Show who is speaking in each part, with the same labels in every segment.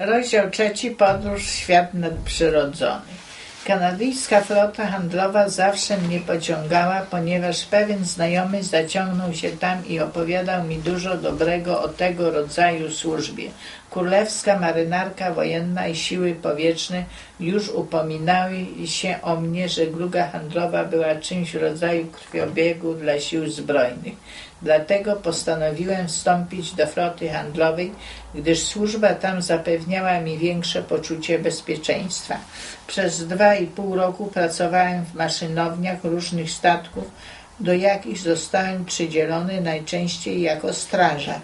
Speaker 1: Rozdział trzeci. Podróż w świat nadprzyrodzony. Kanadyjska flota handlowa zawsze mnie pociągała, ponieważ pewien znajomy zaciągnął się tam i opowiadał mi dużo dobrego o tego rodzaju służbie. Królewska marynarka wojenna i siły powietrzne już upominały się o mnie, że żegluga handlowa była czymś w rodzaju krwiobiegu dla sił zbrojnych. Dlatego postanowiłem wstąpić do floty handlowej, gdyż służba tam zapewniała mi większe poczucie bezpieczeństwa. Przez dwa i pół roku pracowałem w maszynowniach różnych statków, do jakich zostałem przydzielony najczęściej jako strażak.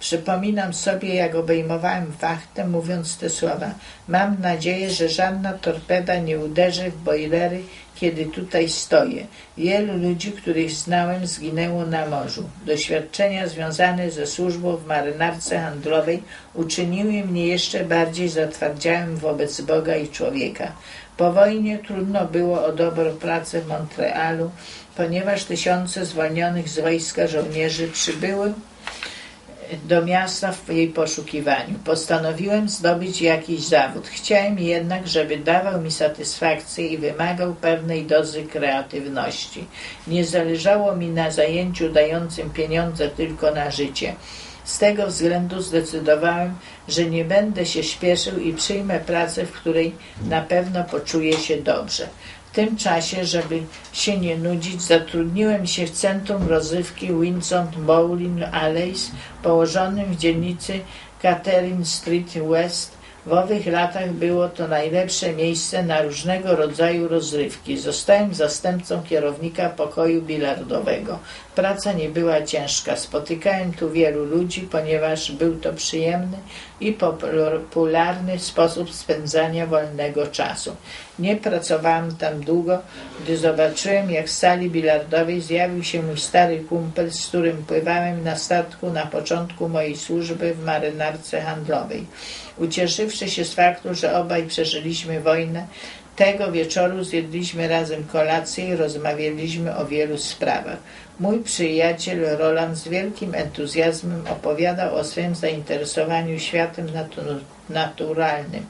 Speaker 1: Przypominam sobie, jak obejmowałem wachtę, mówiąc te słowa. Mam nadzieję, że żadna torpeda nie uderzy w bojlery, kiedy tutaj stoję. Wielu ludzi, których znałem, zginęło na morzu. Doświadczenia związane ze służbą w marynarce handlowej uczyniły mnie jeszcze bardziej zatwardziałym wobec Boga i człowieka. Po wojnie trudno było o dobrą pracę w Montrealu, ponieważ tysiące zwolnionych z wojska żołnierzy przybyły do miasta w jej poszukiwaniu. Postanowiłem zdobyć jakiś zawód. Chciałem jednak, żeby dawał mi satysfakcję i wymagał pewnej dozy kreatywności. Nie zależało mi na zajęciu dającym pieniądze tylko na życie. Z tego względu zdecydowałem, że nie będę się śpieszył i przyjmę pracę, w której na pewno poczuję się dobrze tym czasie, żeby się nie nudzić, zatrudniłem się w centrum rozrywki Windsor Bowling Alleys, położonym w dzielnicy Catherine Street West w owych latach było to najlepsze miejsce na różnego rodzaju rozrywki. Zostałem zastępcą kierownika pokoju bilardowego. Praca nie była ciężka. Spotykałem tu wielu ludzi, ponieważ był to przyjemny i popularny sposób spędzania wolnego czasu. Nie pracowałem tam długo, gdy zobaczyłem, jak w sali bilardowej zjawił się mój stary kumpel, z którym pływałem na statku na początku mojej służby w marynarce handlowej. Ucieszywszy się z faktu, że obaj przeżyliśmy wojnę, tego wieczoru zjedliśmy razem kolację i rozmawialiśmy o wielu sprawach. Mój przyjaciel Roland z wielkim entuzjazmem opowiadał o swym zainteresowaniu światem naturalnym.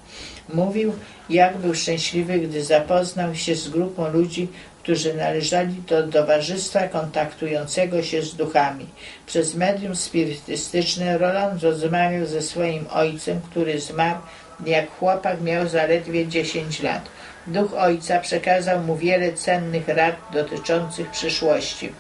Speaker 1: Mówił, jak był szczęśliwy, gdy zapoznał się z grupą ludzi, którzy należeli do towarzystwa kontaktującego się z duchami. Przez medium spirytystyczne Roland rozmawiał ze swoim ojcem, który zmarł, jak chłopak miał zaledwie 10 lat. Duch ojca przekazał mu wiele cennych rad dotyczących przyszłości.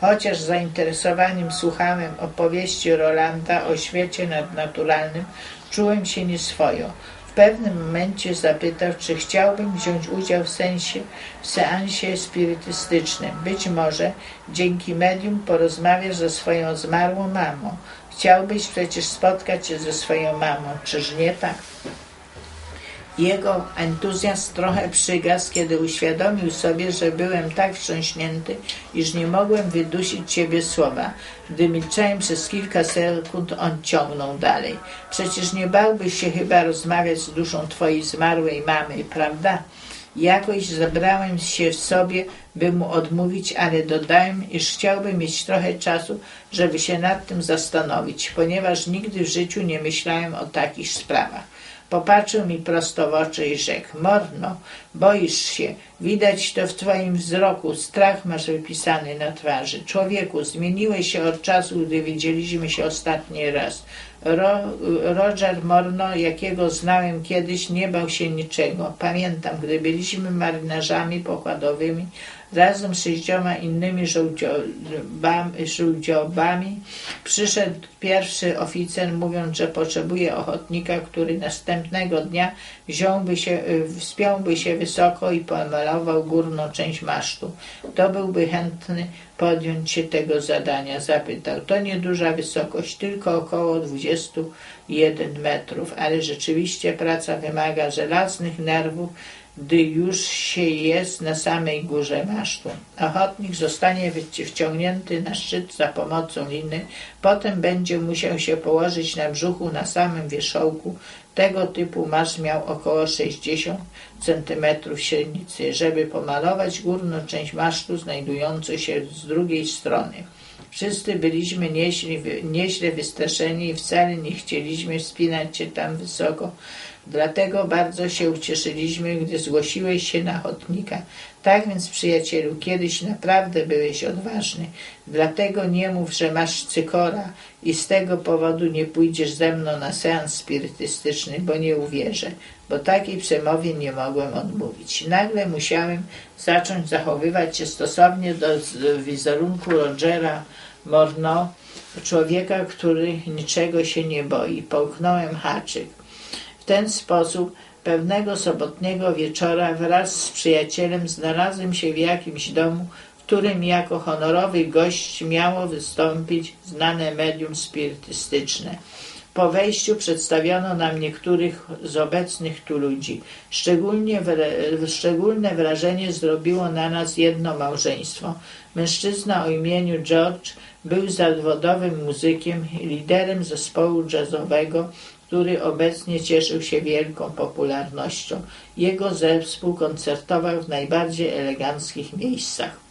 Speaker 1: Chociaż zainteresowaniem słuchałem opowieści Rolanda o świecie nadnaturalnym, czułem się nieswojo. W pewnym momencie zapytał, czy chciałbym wziąć udział w, sensie, w seansie spirytystycznym. Być może dzięki medium porozmawiasz ze swoją zmarłą mamą. Chciałbyś przecież spotkać się ze swoją mamą, czyż nie tak? Jego entuzjazm trochę przygasł, kiedy uświadomił sobie, że byłem tak wstrząśnięty, iż nie mogłem wydusić ciebie słowa. Gdy milczałem przez kilka sekund, on ciągnął dalej. Przecież nie bałbyś się chyba rozmawiać z duszą twojej zmarłej mamy, prawda? Jakoś zebrałem się w sobie, by mu odmówić, ale dodałem, iż chciałbym mieć trochę czasu, żeby się nad tym zastanowić, ponieważ nigdy w życiu nie myślałem o takich sprawach. Popatrzył mi prosto w oczy i rzekł, Morno, boisz się, widać to w twoim wzroku, strach masz wypisany na twarzy. Człowieku, zmieniłeś się od czasu, gdy widzieliśmy się ostatni raz. Ro, Roger Morno, jakiego znałem kiedyś, nie bał się niczego. Pamiętam, gdy byliśmy marynarzami pokładowymi, razem z sześcioma innymi żółdziobami przyszedł pierwszy oficer, mówiąc, że potrzebuje ochotnika, który następnego dnia wziąłby się, wspiąłby się wysoko i pomalował górną część masztu. To byłby chętny podjąć się tego zadania, zapytał. To nieduża wysokość, tylko około 21 metrów, ale rzeczywiście praca wymaga żelaznych nerwów, gdy już się jest na samej górze masztu. Ochotnik zostanie wciągnięty na szczyt za pomocą liny, potem będzie musiał się położyć na brzuchu na samym wierzchołku. Tego typu maszt miał około 60 cm średnicy, żeby pomalować górną część masztu znajdującą się z drugiej strony. Wszyscy byliśmy nieźle, nieźle wystraszeni i wcale nie chcieliśmy wspinać się tam wysoko. Dlatego bardzo się ucieszyliśmy, gdy zgłosiłeś się na ochotnika. Tak więc, przyjacielu, kiedyś naprawdę byłeś odważny. Dlatego nie mów, że masz cykora i z tego powodu nie pójdziesz ze mną na seans spirytystyczny, bo nie uwierzę, bo takiej przemowie nie mogłem odmówić. Nagle musiałem zacząć zachowywać się stosownie do wizerunku Rogera Morno, człowieka, który niczego się nie boi. Połknąłem haczyk. W ten sposób pewnego sobotniego wieczora wraz z przyjacielem znalazłem się w jakimś domu, w którym jako honorowy gość miało wystąpić znane medium spirytystyczne. Po wejściu przedstawiono nam niektórych z obecnych tu ludzi. Szczególnie szczególne wrażenie zrobiło na nas jedno małżeństwo. Mężczyzna o imieniu George był zawodowym muzykiem i liderem zespołu jazzowego, który obecnie cieszył się wielką popularnością. Jego zespół koncertował w najbardziej eleganckich miejscach.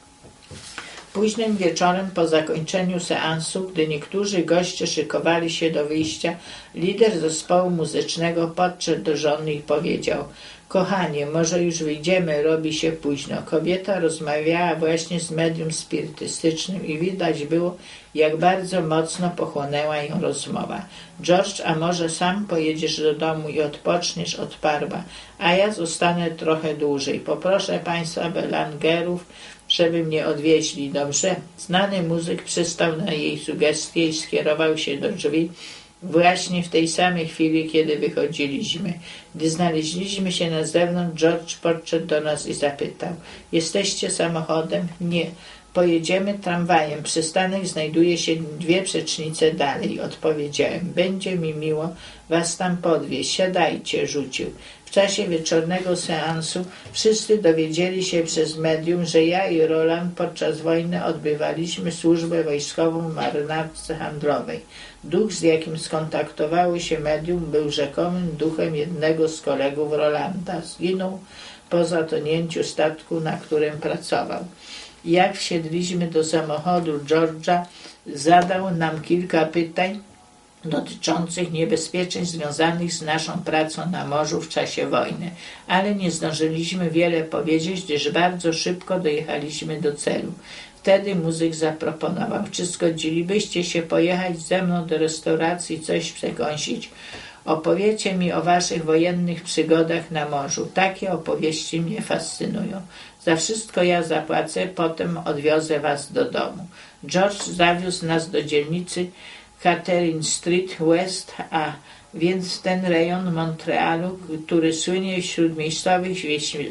Speaker 1: Późnym wieczorem po zakończeniu seansu, gdy niektórzy goście szykowali się do wyjścia, lider zespołu muzycznego podszedł do żony i powiedział Kochanie, może już wyjdziemy, robi się późno. Kobieta rozmawiała właśnie z medium spirytystycznym i widać było, jak bardzo mocno pochłonęła ją rozmowa. George, a może sam pojedziesz do domu i odpoczniesz od parba, a ja zostanę trochę dłużej. Poproszę państwa Belangerów, żeby mnie odwieźli, dobrze? Znany muzyk przystał na jej sugestie i skierował się do drzwi, Właśnie w tej samej chwili, kiedy wychodziliśmy. Gdy znaleźliśmy się na zewnątrz, George podszedł do nas i zapytał: Jesteście samochodem? Nie. Pojedziemy tramwajem. Przystanek znajduje się dwie przecznice dalej. Odpowiedziałem. Będzie mi miło was tam podwieźć. Siadajcie, rzucił. W czasie wieczornego seansu wszyscy dowiedzieli się przez medium, że ja i Roland podczas wojny odbywaliśmy służbę wojskową w marynarce handlowej. Duch, z jakim skontaktowały się medium, był rzekomym duchem jednego z kolegów Rolanda. Zginął po zatonięciu statku, na którym pracował. Jak wsiedliśmy do samochodu George'a, zadał nam kilka pytań dotyczących niebezpieczeństw związanych z naszą pracą na morzu w czasie wojny, ale nie zdążyliśmy wiele powiedzieć, gdyż bardzo szybko dojechaliśmy do celu. Wtedy muzyk zaproponował, czy zgodzilibyście się pojechać ze mną do restauracji coś przekąsić? Opowiecie mi o waszych wojennych przygodach na morzu. Takie opowieści mnie fascynują. Za wszystko ja zapłacę, potem odwiozę was do domu. George zawiózł nas do dzielnicy Catherine Street West, a więc ten rejon Montrealu, który słynie wśród miejscowych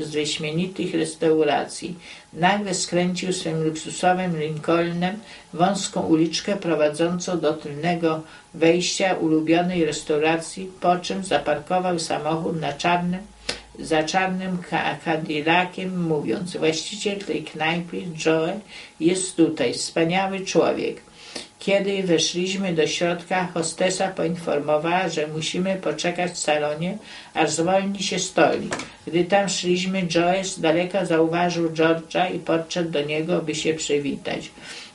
Speaker 1: z wyśmienitych restauracji. Nagle skręcił swym luksusowym Lincolnem wąską uliczkę prowadzącą do tylnego wejścia ulubionej restauracji, po czym zaparkował samochód na czarnym, za czarnym Cadillaciem, mówiąc, właściciel tej knajpy, Joe, jest tutaj, wspaniały człowiek. Kiedy weszliśmy do środka, hostesa poinformowała, że musimy poczekać w salonie, aż zwolni się stolik. Gdy tam szliśmy, Joe z daleka zauważył George'a i podszedł do niego, by się przywitać.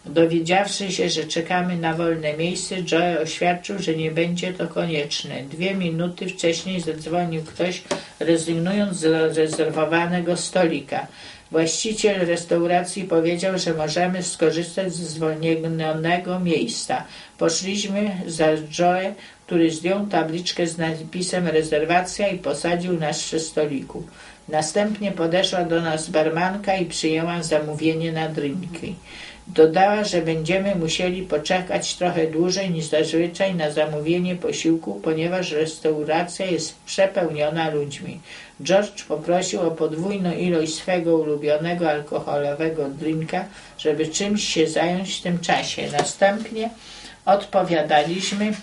Speaker 1: Dowiedziawszy się, że czekamy na wolne miejsce, Joe oświadczył, że nie będzie to konieczne. Dwie minuty wcześniej zadzwonił ktoś, rezygnując z rezerwowanego stolika. Właściciel restauracji powiedział, że możemy skorzystać ze zwolnionego miejsca. Poszliśmy za Joe, który zdjął tabliczkę z napisem rezerwacja i posadził nas przy stoliku. Następnie podeszła do nas barmanka i przyjęła zamówienie na drinki. Dodała, że będziemy musieli poczekać trochę dłużej niż zazwyczaj na zamówienie posiłku, ponieważ restauracja jest przepełniona ludźmi. George poprosił o podwójną ilość swego ulubionego alkoholowego drinka, żeby czymś się zająć w tym czasie. Następnie odpowiadaliśmy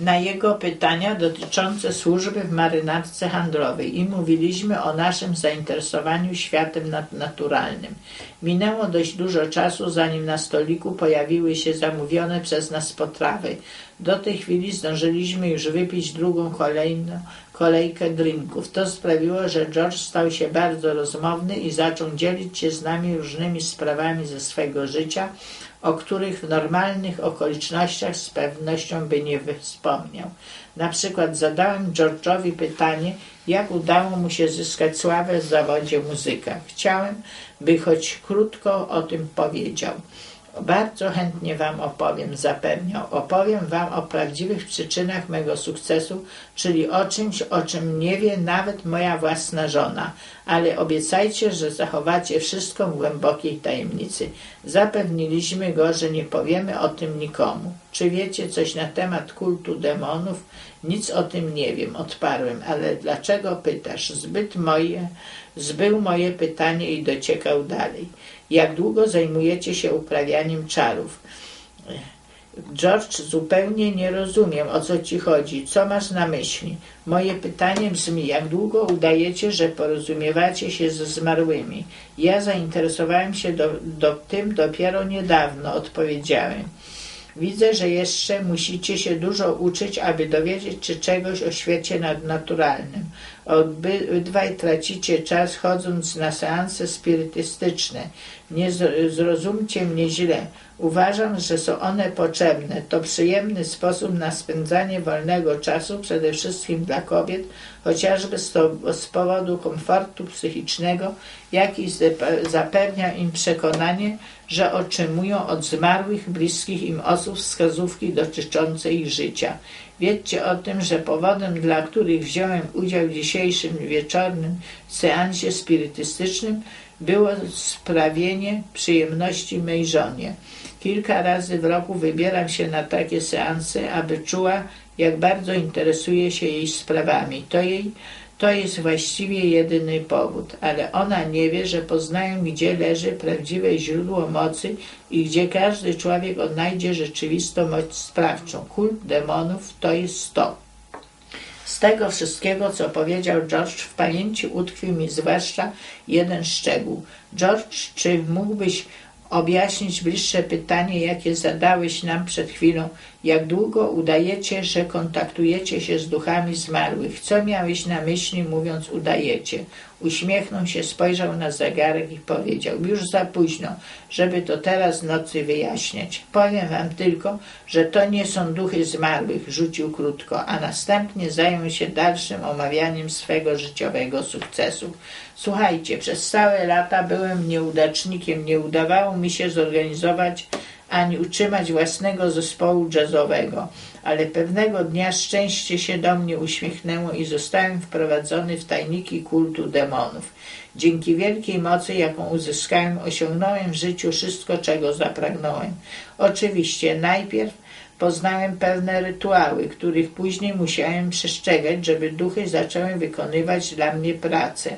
Speaker 1: na jego pytania dotyczące służby w marynarce handlowej i mówiliśmy o naszym zainteresowaniu światem naturalnym. Minęło dość dużo czasu, zanim na stoliku pojawiły się zamówione przez nas potrawy. Do tej chwili zdążyliśmy już wypić drugą kolejną kolejkę drinków. To sprawiło, że George stał się bardzo rozmowny i zaczął dzielić się z nami różnymi sprawami ze swego życia, o których w normalnych okolicznościach z pewnością by nie wspomniał. Na przykład zadałem George'owi pytanie, jak udało mu się zyskać sławę w zawodzie muzyka. Chciałem, by choć krótko o tym powiedział. Bardzo chętnie Wam opowiem, zapewniał. Opowiem Wam o prawdziwych przyczynach mego sukcesu, czyli o czymś, o czym nie wie nawet moja własna żona, ale obiecajcie, że zachowacie wszystko w głębokiej tajemnicy. Zapewniliśmy go, że nie powiemy o tym nikomu. Czy wiecie coś na temat kultu demonów? Nic o tym nie wiem, odparłem, ale dlaczego pytasz? Zbyt moje, zbył moje pytanie i dociekał dalej. Jak długo zajmujecie się uprawianiem czarów? George, zupełnie nie rozumiem, o co ci chodzi. Co masz na myśli? Moje pytanie brzmi, jak długo udajecie, że porozumiewacie się ze zmarłymi? Ja zainteresowałem się do, do tym dopiero niedawno, odpowiedziałem. Widzę, że jeszcze musicie się dużo uczyć, aby dowiedzieć się czegoś o świecie nadnaturalnym. Obydwaj tracicie czas chodząc na seanse spirytystyczne. Nie zrozumcie mnie źle. Uważam, że są one potrzebne. To przyjemny sposób na spędzanie wolnego czasu, przede wszystkim dla kobiet, chociażby z, z powodu komfortu psychicznego, jaki zapewnia im przekonanie, że otrzymują od zmarłych, bliskich im osób wskazówki dotyczące ich życia. Wiedzcie o tym, że powodem, dla których wziąłem udział w dzisiejszym wieczornym seansie spirytystycznym, było sprawienie przyjemności mej żonie. Kilka razy w roku wybieram się na takie seanse, aby czuła, jak bardzo interesuje się jej sprawami. To jej to jest właściwie jedyny powód, ale ona nie wie, że poznają, gdzie leży prawdziwe źródło mocy i gdzie każdy człowiek odnajdzie rzeczywistą moc sprawczą. Kult demonów to jest to. Z tego wszystkiego, co powiedział George, w pamięci utkwił mi zwłaszcza jeden szczegół. George, czy mógłbyś objaśnić bliższe pytanie, jakie zadałeś nam przed chwilą. Jak długo udajecie, że kontaktujecie się z duchami zmarłych? Co miałeś na myśli, mówiąc udajecie? Uśmiechnął się, spojrzał na zegarek i powiedział: Już za późno, żeby to teraz nocy wyjaśniać. Powiem wam tylko, że to nie są duchy zmarłych, rzucił krótko, a następnie zajął się dalszym omawianiem swego życiowego sukcesu. Słuchajcie, przez całe lata byłem nieudacznikiem, nie udawało mi się zorganizować ani utrzymać własnego zespołu jazzowego, ale pewnego dnia szczęście się do mnie uśmiechnęło i zostałem wprowadzony w tajniki kultu demonów. Dzięki wielkiej mocy, jaką uzyskałem, osiągnąłem w życiu wszystko, czego zapragnąłem. Oczywiście najpierw poznałem pewne rytuały, których później musiałem przestrzegać, żeby duchy zaczęły wykonywać dla mnie pracę.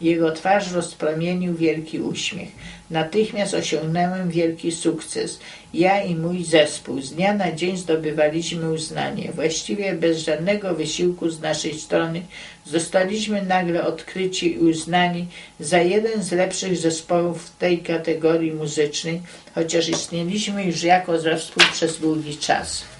Speaker 1: Jego twarz rozpromienił wielki uśmiech. Natychmiast osiągnąłem wielki sukces. Ja i mój zespół z dnia na dzień zdobywaliśmy uznanie. Właściwie bez żadnego wysiłku z naszej strony zostaliśmy nagle odkryci i uznani za jeden z lepszych zespołów w tej kategorii muzycznej, chociaż istnieliśmy już jako zespół przez długi czas.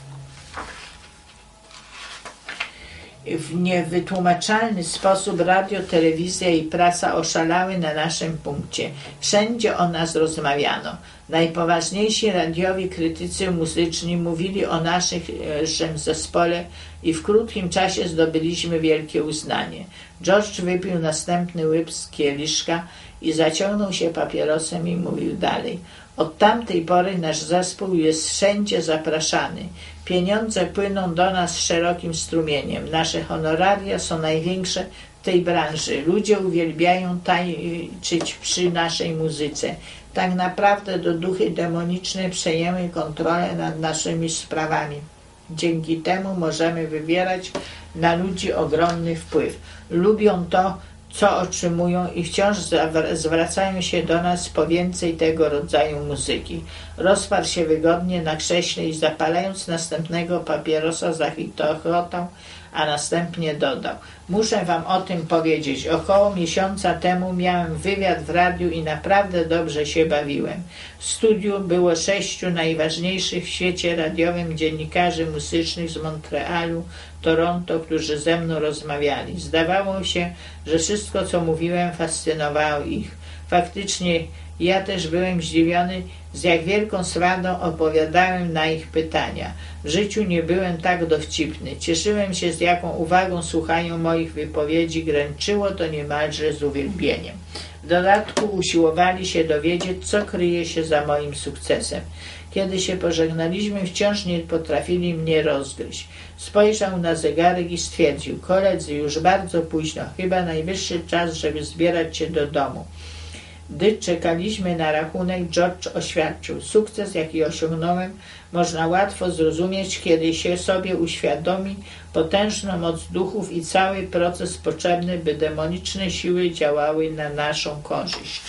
Speaker 1: W niewytłumaczalny sposób radio, telewizja i prasa oszalały na naszym punkcie. Wszędzie o nas rozmawiano. Najpoważniejsi radiowi krytycy muzyczni mówili o naszym zespole i w krótkim czasie zdobyliśmy wielkie uznanie. George wypił następny łyb z kieliszka i zaciągnął się papierosem i mówił dalej. Od tamtej pory nasz zespół jest wszędzie zapraszany. Pieniądze płyną do nas szerokim strumieniem. Nasze honoraria są największe w tej branży. Ludzie uwielbiają tańczyć przy naszej muzyce. Tak naprawdę do duchy demoniczne przejęły kontrolę nad naszymi sprawami. Dzięki temu możemy wywierać na ludzi ogromny wpływ. Lubią to co otrzymują i wciąż zwracają się do nas po więcej tego rodzaju muzyki. Rozparł się wygodnie na krześle i zapalając następnego papierosa zachitotał, a następnie dodał. Muszę wam o tym powiedzieć. Około miesiąca temu miałem wywiad w radiu i naprawdę dobrze się bawiłem. W studiu było sześciu najważniejszych w świecie radiowym dziennikarzy muzycznych z Montrealu, Toronto, którzy ze mną rozmawiali. Zdawało się, że wszystko, co mówiłem, fascynowało ich. Faktycznie ja też byłem zdziwiony, z jak wielką swradą opowiadałem na ich pytania. W życiu nie byłem tak dowcipny. Cieszyłem się, z jaką uwagą słuchają moich wypowiedzi. Gręczyło to niemalże z uwielbieniem. W dodatku usiłowali się dowiedzieć, co kryje się za moim sukcesem. Kiedy się pożegnaliśmy, wciąż nie potrafili mnie rozgryźć. Spojrzał na zegarek i stwierdził, koledzy, już bardzo późno, chyba najwyższy czas, żeby zbierać się do domu. Gdy czekaliśmy na rachunek, George oświadczył, sukces, jaki osiągnąłem, można łatwo zrozumieć, kiedy się sobie uświadomi potężną moc duchów i cały proces potrzebny, by demoniczne siły działały na naszą korzyść.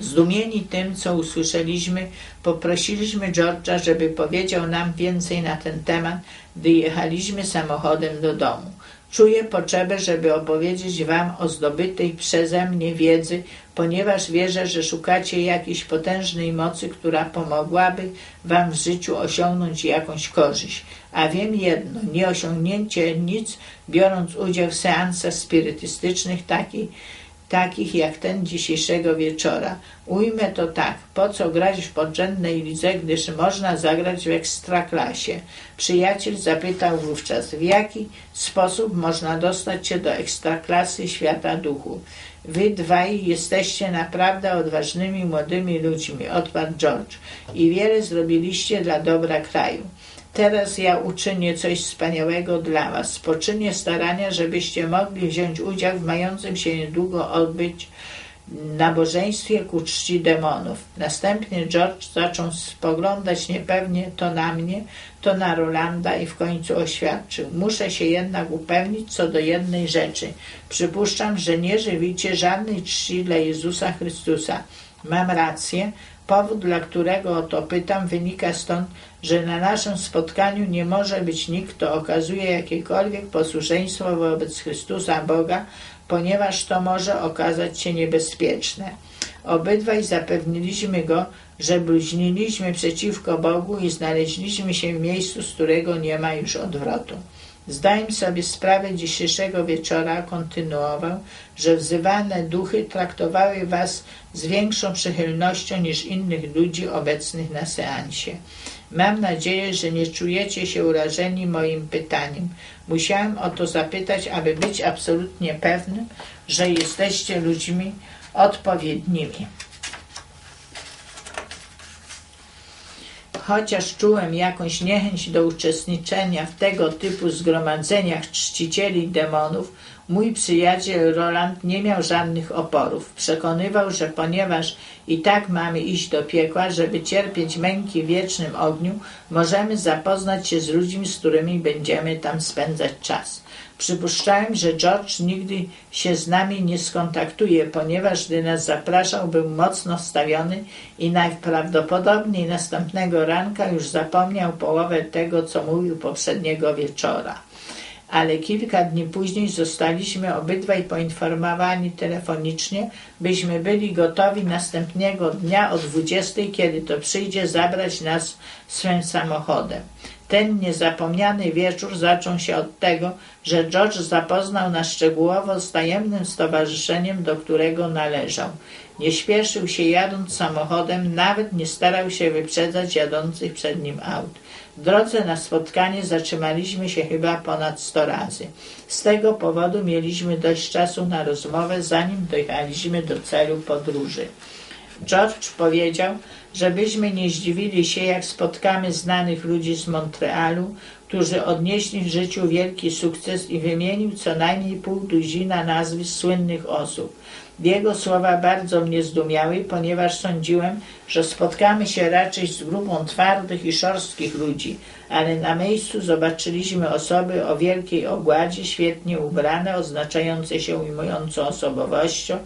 Speaker 1: Zdumieni tym, co usłyszeliśmy, poprosiliśmy George'a, żeby powiedział nam więcej na ten temat, gdy jechaliśmy samochodem do domu. Czuję potrzebę, żeby opowiedzieć Wam o zdobytej przeze mnie wiedzy, ponieważ wierzę, że szukacie jakiejś potężnej mocy, która pomogłaby Wam w życiu osiągnąć jakąś korzyść. A wiem jedno, nie osiągnięcie nic, biorąc udział w seansach spirytystycznych takiej takich jak ten dzisiejszego wieczora. Ujmę to tak, po co grać w podrzędnej lidze, gdyż można zagrać w ekstraklasie? Przyjaciel zapytał wówczas, w jaki sposób można dostać się do ekstraklasy świata duchu. Wy dwaj jesteście naprawdę odważnymi młodymi ludźmi, odparł George, i wiele zrobiliście dla dobra kraju. Teraz ja uczynię coś wspaniałego dla was. Poczynię starania, żebyście mogli wziąć udział w mającym się niedługo odbyć nabożeństwie ku czci demonów. Następnie George zaczął spoglądać niepewnie to na mnie, to na Rolanda i w końcu oświadczył. Muszę się jednak upewnić co do jednej rzeczy. Przypuszczam, że nie żywicie żadnej czci dla Jezusa Chrystusa. Mam rację, Powód, dla którego o to pytam, wynika stąd, że na naszym spotkaniu nie może być nikt, kto okazuje jakiekolwiek posłuszeństwo wobec Chrystusa Boga, ponieważ to może okazać się niebezpieczne. Obydwaj zapewniliśmy go, że bluźniliśmy przeciwko Bogu i znaleźliśmy się w miejscu, z którego nie ma już odwrotu. Zdaję sobie sprawę dzisiejszego wieczora, kontynuował, że wzywane duchy traktowały was z większą przychylnością niż innych ludzi obecnych na seansie. Mam nadzieję, że nie czujecie się urażeni moim pytaniem. Musiałem o to zapytać, aby być absolutnie pewnym, że jesteście ludźmi odpowiednimi. chociaż czułem jakąś niechęć do uczestniczenia w tego typu zgromadzeniach czcicieli demonów, mój przyjaciel Roland nie miał żadnych oporów. Przekonywał, że ponieważ i tak mamy iść do piekła, żeby cierpieć męki w wiecznym ogniu, możemy zapoznać się z ludźmi, z którymi będziemy tam spędzać czas. Przypuszczałem, że George nigdy się z nami nie skontaktuje, ponieważ gdy nas zapraszał, był mocno wstawiony i najprawdopodobniej następnego ranka już zapomniał połowę tego, co mówił poprzedniego wieczora. Ale kilka dni później zostaliśmy obydwaj poinformowani telefonicznie, byśmy byli gotowi następnego dnia o 20, kiedy to przyjdzie zabrać nas swym samochodem. Ten niezapomniany wieczór zaczął się od tego, że George zapoznał nas szczegółowo z tajemnym stowarzyszeniem, do którego należał. Nie śpieszył się jadąc samochodem, nawet nie starał się wyprzedzać jadących przed nim aut. W drodze na spotkanie zatrzymaliśmy się chyba ponad sto razy. Z tego powodu mieliśmy dość czasu na rozmowę, zanim dojechaliśmy do celu podróży. George powiedział, żebyśmy nie zdziwili się, jak spotkamy znanych ludzi z Montrealu, którzy odnieśli w życiu wielki sukces i wymienił co najmniej pół tuzina nazwisk słynnych osób. Jego słowa bardzo mnie zdumiały, ponieważ sądziłem, że spotkamy się raczej z grupą twardych i szorstkich ludzi, ale na miejscu zobaczyliśmy osoby o wielkiej ogładzie, świetnie ubrane, oznaczające się ujmującą osobowością,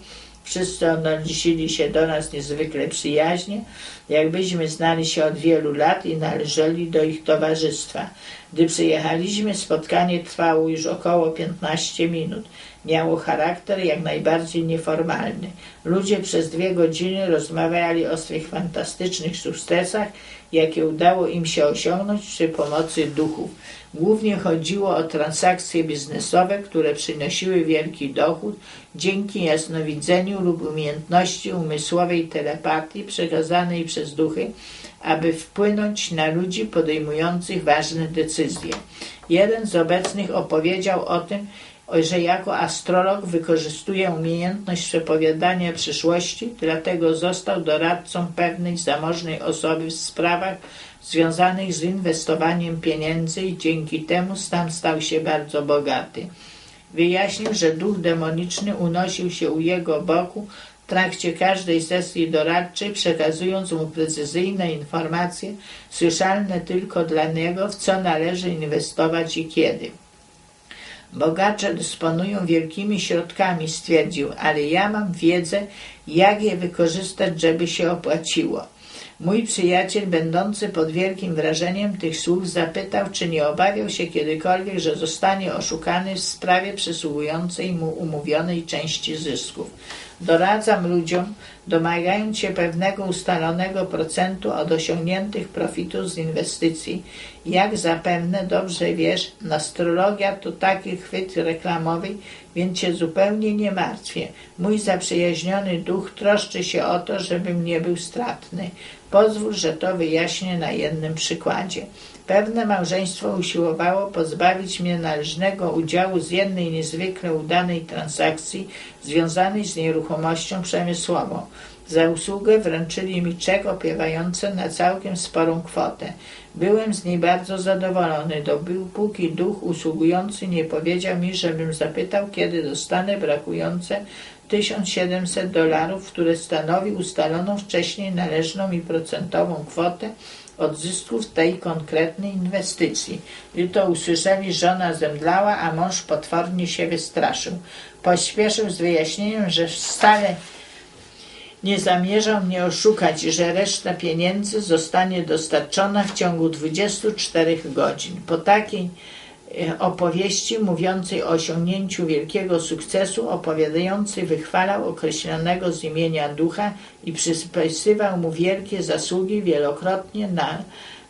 Speaker 1: Wszyscy odnosili się do nas niezwykle przyjaźnie, jakbyśmy znali się od wielu lat i należeli do ich towarzystwa. Gdy przyjechaliśmy, spotkanie trwało już około 15 minut. Miało charakter jak najbardziej nieformalny. Ludzie przez dwie godziny rozmawiali o swych fantastycznych sukcesach, jakie udało im się osiągnąć przy pomocy duchów. Głównie chodziło o transakcje biznesowe, które przynosiły wielki dochód dzięki jasnowidzeniu lub umiejętności umysłowej telepatii przekazanej przez duchy, aby wpłynąć na ludzi podejmujących ważne decyzje. Jeden z obecnych opowiedział o tym, że jako astrolog wykorzystuje umiejętność przepowiadania przyszłości, dlatego został doradcą pewnej zamożnej osoby w sprawach związanych z inwestowaniem pieniędzy i dzięki temu stan stał się bardzo bogaty. Wyjaśnił, że duch demoniczny unosił się u jego boku w trakcie każdej sesji doradczej, przekazując mu precyzyjne informacje, słyszalne tylko dla niego, w co należy inwestować i kiedy. Bogacze dysponują wielkimi środkami, stwierdził, ale ja mam wiedzę, jak je wykorzystać, żeby się opłaciło. Mój przyjaciel, będący pod wielkim wrażeniem tych słów, zapytał, czy nie obawiał się kiedykolwiek, że zostanie oszukany w sprawie przysługującej mu umówionej części zysków. Doradzam ludziom, domagając się pewnego ustalonego procentu od osiągniętych profitów z inwestycji. Jak zapewne dobrze wiesz, astrologia to taki chwyt reklamowy, więc się zupełnie nie martwię. Mój zaprzyjaźniony duch troszczy się o to, żebym nie był stratny. Pozwól, że to wyjaśnię na jednym przykładzie. Pewne małżeństwo usiłowało pozbawić mnie należnego udziału z jednej niezwykle udanej transakcji związanej z nieruchomością przemysłową. Za usługę wręczyli mi czek opiewający na całkiem sporą kwotę. Byłem z niej bardzo zadowolony, dopóki duch usługujący nie powiedział mi, żebym zapytał, kiedy dostanę brakujące 1700 dolarów, które stanowi ustaloną wcześniej należną mi procentową kwotę od zysków tej konkretnej inwestycji. I to usłyszeli, żona zemdlała, a mąż potwornie się wystraszył. Pośpieszył z wyjaśnieniem, że wcale nie zamierzał mnie oszukać, że reszta pieniędzy zostanie dostarczona w ciągu 24 godzin. Po takiej opowieści mówiącej o osiągnięciu wielkiego sukcesu, opowiadający wychwalał określonego z imienia ducha i przypisywał mu wielkie zasługi wielokrotnie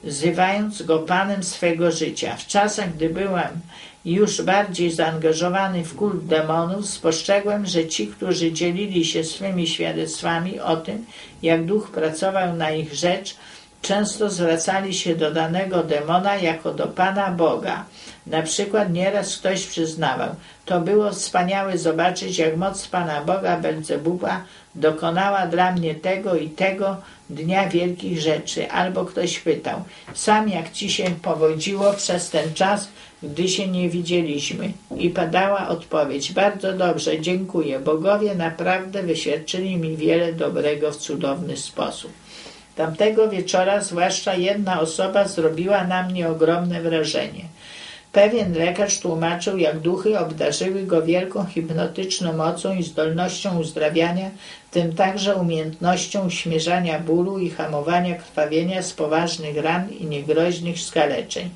Speaker 1: nazywając go panem swego życia. W czasach, gdy byłem już bardziej zaangażowany w kult demonów, spostrzegłem, że ci, którzy dzielili się swymi świadectwami o tym, jak duch pracował na ich rzecz, często zwracali się do danego demona jako do Pana Boga. Na przykład nieraz ktoś przyznawał, to było wspaniałe zobaczyć, jak moc Pana Boga Belzebuba dokonała dla mnie tego i tego dnia wielkich rzeczy. Albo ktoś pytał, sam jak ci się powodziło przez ten czas, gdy się nie widzieliśmy. I padała odpowiedź, bardzo dobrze, dziękuję. Bogowie naprawdę wyświadczyli mi wiele dobrego w cudowny sposób. Tamtego wieczora zwłaszcza jedna osoba zrobiła na mnie ogromne wrażenie. Pewien lekarz tłumaczył, jak duchy obdarzyły go wielką hipnotyczną mocą i zdolnością uzdrawiania, w tym także umiejętnością uśmierzania bólu i hamowania krwawienia z poważnych ran i niegroźnych skaleczeń.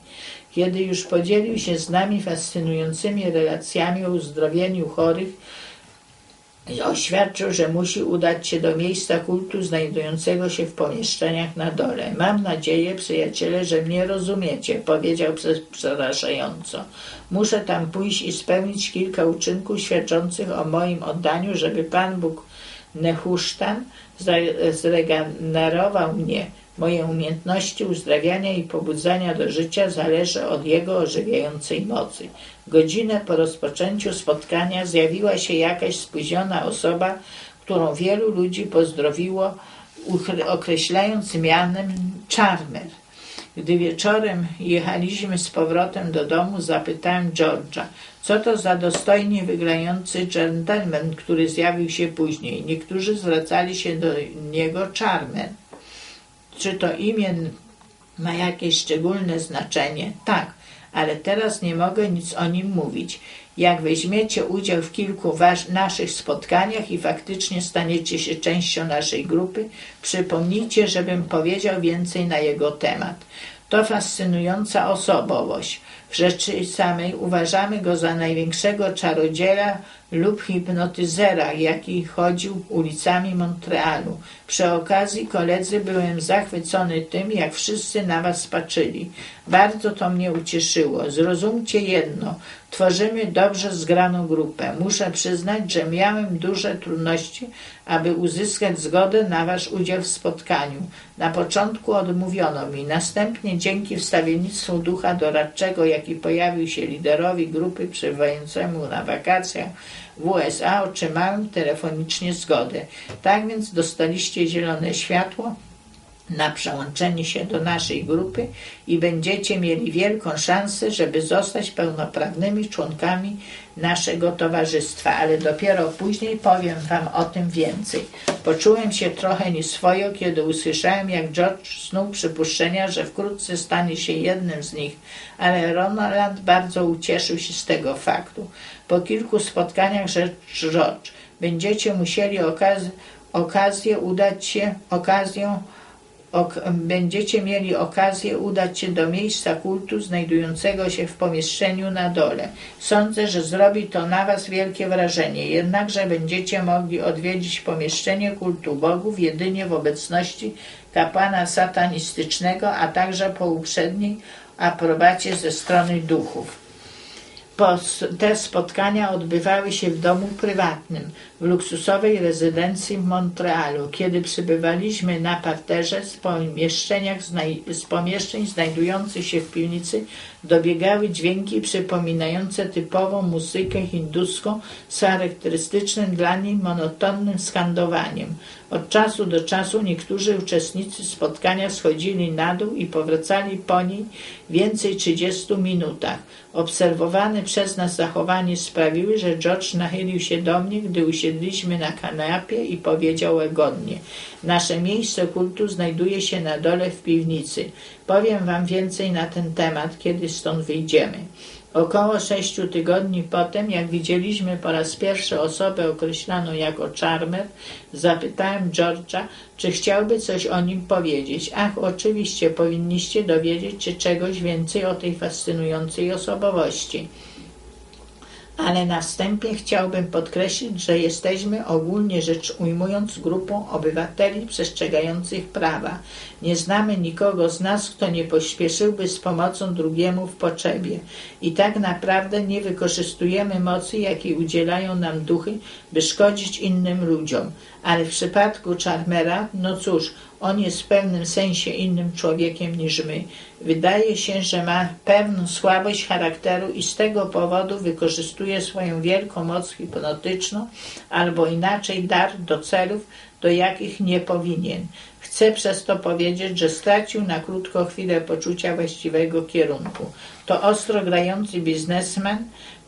Speaker 1: Kiedy już podzielił się z nami fascynującymi relacjami o uzdrowieniu chorych, oświadczył, że musi udać się do miejsca kultu znajdującego się w pomieszczeniach na dole. Mam nadzieję, przyjaciele, że mnie rozumiecie, powiedział przerażająco. Muszę tam pójść i spełnić kilka uczynków świadczących o moim oddaniu, żeby Pan Bóg Nehusztan zregenerował mnie. Moje umiejętności uzdrawiania i pobudzania do życia zależy od jego ożywiającej mocy. Godzinę po rozpoczęciu spotkania zjawiła się jakaś spóźniona osoba, którą wielu ludzi pozdrowiło, określając mianem Charmer. Gdy wieczorem jechaliśmy z powrotem do domu, zapytałem George'a, co to za dostojnie wyglądający dżentelmen, który zjawił się później. Niektórzy zwracali się do niego Charmer. Czy to imię ma jakieś szczególne znaczenie? Tak, ale teraz nie mogę nic o nim mówić. Jak weźmiecie udział w kilku naszych spotkaniach i faktycznie staniecie się częścią naszej grupy, przypomnijcie, żebym powiedział więcej na jego temat. To fascynująca osobowość. W rzeczy samej uważamy go za największego czarodzieja lub hipnotyzera, jaki chodził ulicami Montrealu. Przy okazji koledzy byłem zachwycony tym, jak wszyscy na was patrzyli. Bardzo to mnie ucieszyło. Zrozumcie jedno. Tworzymy dobrze zgraną grupę. Muszę przyznać, że miałem duże trudności, aby uzyskać zgodę na wasz udział w spotkaniu. Na początku odmówiono mi. Następnie dzięki wstawiennictwu ducha doradczego, jaki pojawił się liderowi grupy przebywającemu na wakacjach w USA, otrzymałem telefonicznie zgodę. Tak więc dostaliście zielone światło na przełączenie się do naszej grupy i będziecie mieli wielką szansę, żeby zostać pełnoprawnymi członkami naszego towarzystwa, ale dopiero później powiem Wam o tym więcej. Poczułem się trochę nieswojo, kiedy usłyszałem, jak George snuł przypuszczenia, że wkrótce stanie się jednym z nich, ale Ronald bardzo ucieszył się z tego faktu. Po kilku spotkaniach rzecz George, będziecie musieli okaz okazję udać się, okazją będziecie mieli okazję udać się do miejsca kultu znajdującego się w pomieszczeniu na dole. Sądzę, że zrobi to na Was wielkie wrażenie, jednakże będziecie mogli odwiedzić pomieszczenie kultu bogów jedynie w obecności kapłana satanistycznego, a także po uprzedniej aprobacie ze strony duchów te spotkania odbywały się w domu prywatnym, w luksusowej rezydencji w Montrealu. Kiedy przybywaliśmy na parterze z, pomieszczeniach, z pomieszczeń znajdujących się w piwnicy, dobiegały dźwięki przypominające typową muzykę hinduską z charakterystycznym dla niej monotonnym skandowaniem. Od czasu do czasu niektórzy uczestnicy spotkania schodzili na dół i powracali po niej więcej 30 minutach. Obserwowane przez nas zachowanie sprawiły, że George nachylił się do mnie, gdy usiedliśmy na kanapie i powiedział łagodnie Nasze miejsce kultu znajduje się na dole w piwnicy. Powiem wam więcej na ten temat, kiedy stąd wyjdziemy. Około sześciu tygodni potem, jak widzieliśmy po raz pierwszy osobę określaną jako Charmer, zapytałem George'a, czy chciałby coś o nim powiedzieć. Ach, oczywiście, powinniście dowiedzieć się czegoś więcej o tej fascynującej osobowości ale na wstępie chciałbym podkreślić, że jesteśmy ogólnie rzecz ujmując grupą obywateli przestrzegających prawa. Nie znamy nikogo z nas, kto nie pośpieszyłby z pomocą drugiemu w potrzebie. I tak naprawdę nie wykorzystujemy mocy, jakiej udzielają nam duchy, by szkodzić innym ludziom. Ale w przypadku Charmera, no cóż, on jest w pewnym sensie innym człowiekiem niż my. Wydaje się, że ma pewną słabość charakteru i z tego powodu wykorzystuje swoją wielką moc hipnotyczną albo inaczej dar do celów, do jakich nie powinien. Chcę przez to powiedzieć, że stracił na krótko chwilę poczucia właściwego kierunku. To ostro grający biznesmen,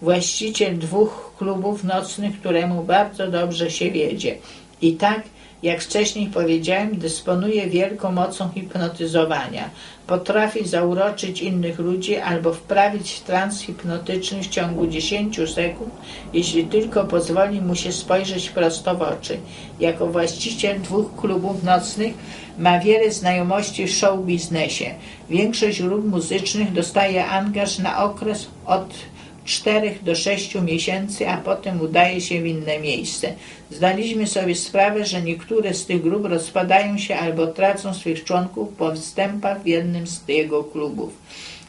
Speaker 1: właściciel dwóch klubów nocnych, któremu bardzo dobrze się wiedzie. I tak jak wcześniej powiedziałem, dysponuje wielką mocą hipnotyzowania. Potrafi zauroczyć innych ludzi albo wprawić w trans hipnotyczny w ciągu 10 sekund, jeśli tylko pozwoli mu się spojrzeć prosto w oczy. Jako właściciel dwóch klubów nocnych ma wiele znajomości w show biznesie. Większość grup muzycznych dostaje angaż na okres od 4 do 6 miesięcy, a potem udaje się w inne miejsce. Zdaliśmy sobie sprawę, że niektóre z tych grup rozpadają się albo tracą swych członków po występach w jednym z jego klubów.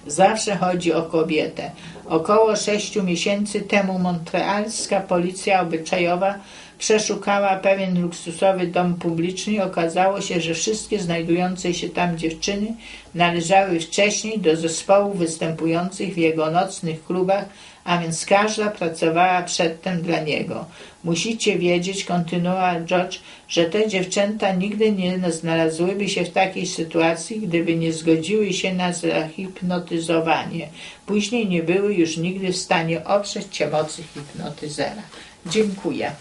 Speaker 1: Zawsze chodzi o kobietę. Około sześciu miesięcy temu montrealska policja obyczajowa przeszukała pewien luksusowy dom publiczny i okazało się, że wszystkie znajdujące się tam dziewczyny należały wcześniej do zespołów występujących w jego nocnych klubach, a więc każda pracowała przedtem dla niego. Musicie wiedzieć, kontynuował George, że te dziewczęta nigdy nie znalazłyby się w takiej sytuacji, gdyby nie zgodziły się na zahipnotyzowanie. Później nie były już nigdy w stanie oprzeć się mocy hipnotyzera. Dziękuję.